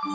మిథున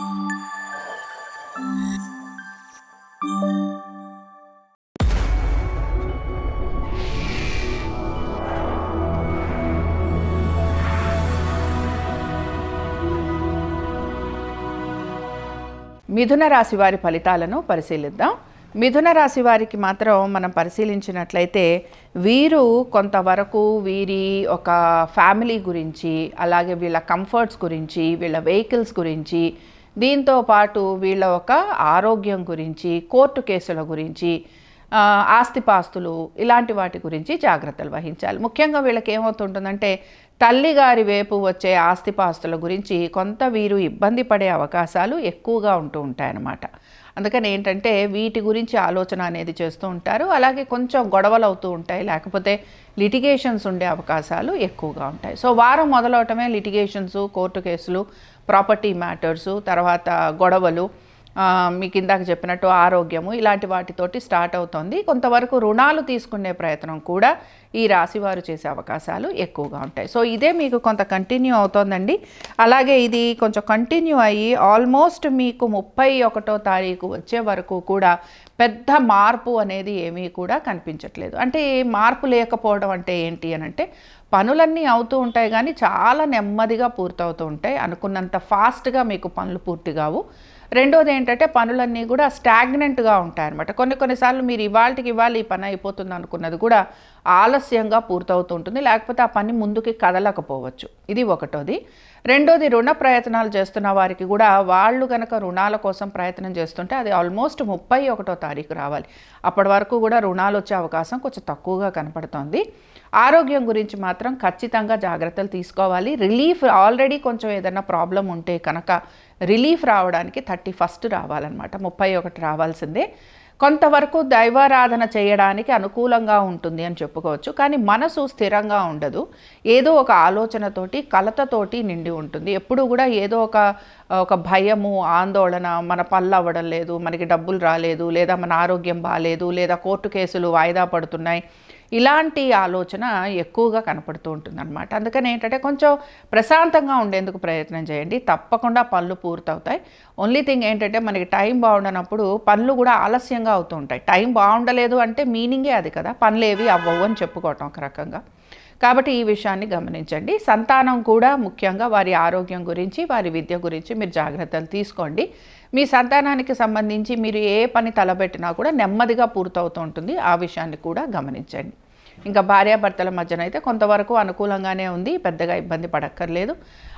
రాశి వారి ఫలితాలను పరిశీలిద్దాం. మిథున రాశి వారికి మాత్రం మనం పరిశీలించినట్లయితే వీరు కొంతవరకు వీరి ఒక ఫ్యామిలీ గురించి అలాగే వీళ్ళ కంఫర్ట్స్ గురించి వీళ్ళ వెహికల్స్ గురించి దీంతో పాటు వీళ్ళ ఒక ఆరోగ్యం గురించి కోర్టు కేసుల గురించి ఆస్తిపాస్తులు ఇలాంటి వాటి గురించి జాగ్రత్తలు వహించాలి. ముఖ్యంగా వీళ్ళకి ఏమవుతుంటుందంటే తల్లిగారి వైపు వచ్చే ఆస్తిపాస్తుల గురించి కొంత వీరు ఇబ్బంది పడే అవకాశాలు ఎక్కువగా ఉంటూ ఉంటాయన్నమాట. అందుకని ఏంటంటే వీటి గురించి ఆలోచన అనేది చేస్తూ ఉంటారు. అలాగే కొంచెం గొడవలు అవుతూ ఉంటాయి. లేకపోతే లిటిగేషన్స్ ఉండే అవకాశాలు ఎక్కువగా ఉంటాయి. సో వారం మొదలవటమే లిటిగేషన్స్ కోర్టు కేసులు ప్రాపర్టీ మ్యాటర్సు తర్వాత గొడవలు మీకు ఇందాక చెప్పినట్టు ఆరోగ్యము ఇలాంటి వాటితోటి స్టార్ట్ అవుతుంది. కొంతవరకు రుణాలు తీసుకునే ప్రయత్నం కూడా ఈ రాశివారు చేసే అవకాశాలు ఎక్కువగా ఉంటాయి. సో ఇదే మీకు కొంత కంటిన్యూ అవుతోందండి. అలాగే ఇది కొంచెం కంటిన్యూ అయ్యి ఆల్మోస్ట్ మీకు ముప్పై ఒకటో తారీఖు వచ్చే వరకు కూడా పెద్ద మార్పు అనేది ఏమీ కూడా కనిపించట్లేదు. అంటే మార్పు లేకపోవడం అంటే ఏంటి అని అంటే పనులన్నీ అవుతూ ఉంటాయి కానీ చాలా నెమ్మదిగా పూర్తవుతూ ఉంటాయి. అనుకున్నంత ఫాస్ట్గా మీకు పనులు పూర్తి కావు. రెండోది ఏంటంటే పనులన్నీ కూడా స్టాగ్నెంట్గా ఉంటాయి అనమాట కొన్ని కొన్నిసార్లు మీరు ఇవాళకి ఇవాళ ఈ పని అయిపోతుంది అనుకున్నది కూడా ఆలస్యంగా పూర్తవుతూ ఉంటుంది. లేకపోతే ఆ పని ముందుకి కదలకపోవచ్చు. ఇది ఒకటోది. రెండోది రుణ ప్రయత్నాలు చేస్తున్న వారికి కూడా వాళ్ళు కనుక రుణాల కోసం ప్రయత్నం చేస్తుంటే అది ఆల్మోస్ట్ ముప్పై ఒకటో తారీఖు రావాలి. అప్పటి వరకు కూడా రుణాలు వచ్చే అవకాశం కొంచెం తక్కువగా కనపడుతోంది. ఆరోగ్యం గురించి మాత్రం ఖచ్చితంగా జాగ్రత్తలు తీసుకోవాలి. రిలీఫ్ ఆల్రెడీ కొంచెం ఏదైనా ప్రాబ్లం ఉంటే కనుక రిలీఫ్ రావడానికి థర్టీ ఫస్ట్ రావాలన్నమాట. ముప్పై ఒకటి రావాల్సిందే. కొంతవరకు దైవారాధన చేయడానికి అనుకూలంగా ఉంటుంది అని చెప్పుకోవచ్చు. కానీ మనసు స్థిరంగా ఉండదు. ఏదో ఒక ఆలోచనతోటి కలతతోటి నిండి ఉంటుంది. ఎప్పుడు కూడా ఏదో ఒక ఒక భయము ఆందోళన మన పళ్ళు అవ్వడం లేదు మనకి డబ్బులు రాలేదు లేదా మన ఆరోగ్యం బాగాలేదు లేదా కోర్టు కేసులు వాయిదా పడుతున్నాయి. ఇలాంటి ఆలోచన ఎక్కువగా కనపడుతూ ఉంటుంది అనమాట అందుకని ఏంటంటే కొంచెం ప్రశాంతంగా ఉండేందుకు ప్రయత్నం చేయండి. తప్పకుండా పనులు పూర్తవుతాయి. ఓన్లీ థింగ్ ఏంటంటే మనకి టైం బాగుండనప్పుడు పనులు కూడా ఆలస్యంగా అవుతూ ఉంటాయి. టైం బాగుండలేదు అంటే మీనింగే అది కదా. పనులు ఏవి అవ్వవు అని చెప్పుకోవటం ఒక రకంగా. కాబట్టి ఈ విషయాన్ని గమనించండి. సంతానం కూడా ముఖ్యంగా వారి ఆరోగ్యం గురించి వారి విద్య గురించి మీరు జాగ్రత్తలు తీసుకోండి. మీ సంతానానికి సంబంధించి మీరు ఏ పని తలబెట్టినా కూడా నెమ్మదిగా పూర్తవుతూ ఉంటుంది. ఆ విషయాన్ని కూడా గమనించండి. ఇంకా భార్యాభర్తల మధ్యన అయితే కొంతవరకు అనుకూలంగానే ఉంది. పెద్దగా ఇబ్బంది పడక్కర్లేదు.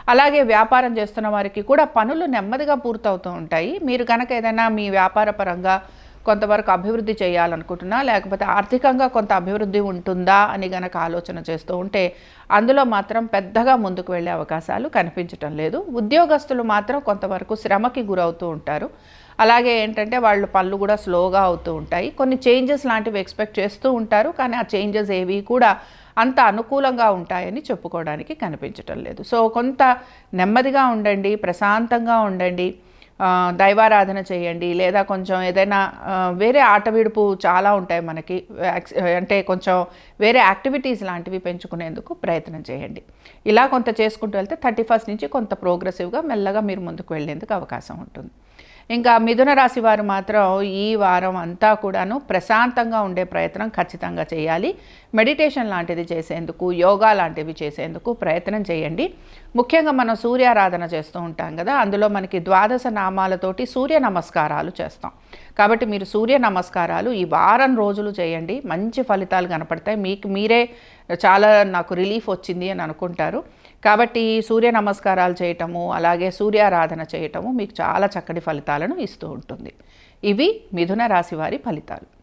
అలాగే వ్యాపారం చేస్తున్న వారికి కూడా పనులు నెమ్మదిగా పూర్తవుతూ ఉంటాయి. మీరు కనుక ఏదైనా మీ వ్యాపార పరంగా కొంతవరకు అభివృద్ధి చేయాలనుకుంటున్నా లేకపోతే ఆర్థికంగా కొంత అభివృద్ధి ఉంటుందా అని గనక ఆలోచన చేస్తూ ఉంటే అందులో మాత్రం పెద్దగా ముందుకు వెళ్ళే అవకాశాలు కనిపించటం లేదు. ఉద్యోగస్తులు మాత్రం కొంతవరకు శ్రమకి గురవుతూ ఉంటారు. అలాగే ఏంటంటే వాళ్ళు పళ్ళు కూడా స్లోగా అవుతూ ఉంటాయి. కొన్ని చేంజెస్ లాంటివి ఎక్స్పెక్ట్ చేస్తూ ఉంటారు కానీ ఆ చేంజెస్ ఏవి కూడా అంత అనుకూలంగా ఉంటాయని చెప్పుకోవడానికి కనిపించటం లేదు. సో కొంత నెమ్మదిగా ఉండండి ప్రశాంతంగా ఉండండి. దైవారాధన చేయండి లేదా కొంచెం ఏదైనా వేరే ఆట విడుపు చాలా ఉంటాయి మనకి అంటే కొంచెం వేరే యాక్టివిటీస్ లాంటివి పెంచుకునేందుకు ప్రయత్నం చేయండి. ఇలా కొంత చేసుకుంటూ వెళ్తే థర్టీ ఫస్ట్ నుంచి కొంత ప్రోగ్రెసివ్గా మెల్లగా మీరు ముందుకు వెళ్ళేందుకు అవకాశం ఉంటుంది. ఇంకా మిథున రాశి వారు మాత్రం ఈ వారం అంతా కూడాను ప్రశాంతంగా ఉండే ప్రయత్నం ఖచ్చితంగా చేయాలి. మెడిటేషన్ లాంటిది చేసేందుకు యోగా లాంటివి చేసేందుకు ప్రయత్నం చేయండి. ముఖ్యంగా మనం సూర్యారాధన చేస్తూ ఉంటాం కదా అందులో మనకి ద్వాదశ నామాలతోటి సూర్య నమస్కారాలు చేస్తాం. కాబట్టి మీరు సూర్య నమస్కారాలు ఈ వారం రోజులు చేయండి. మంచి ఫలితాలు కనపడతాయి. మీకు మీరే చాలా నాకు రిలీఫ్ వచ్చింది అని అనుకుంటారు. కాబట్టి సూర్య నమస్కారాలు చేయటము అలాగే సూర్యారాధన చేయటము మీకు చాలా చక్కటి ఫలితాలను ఇస్తూ ఉంటుంది. ఇవి మిథున రాశి వారి ఫలితాలు.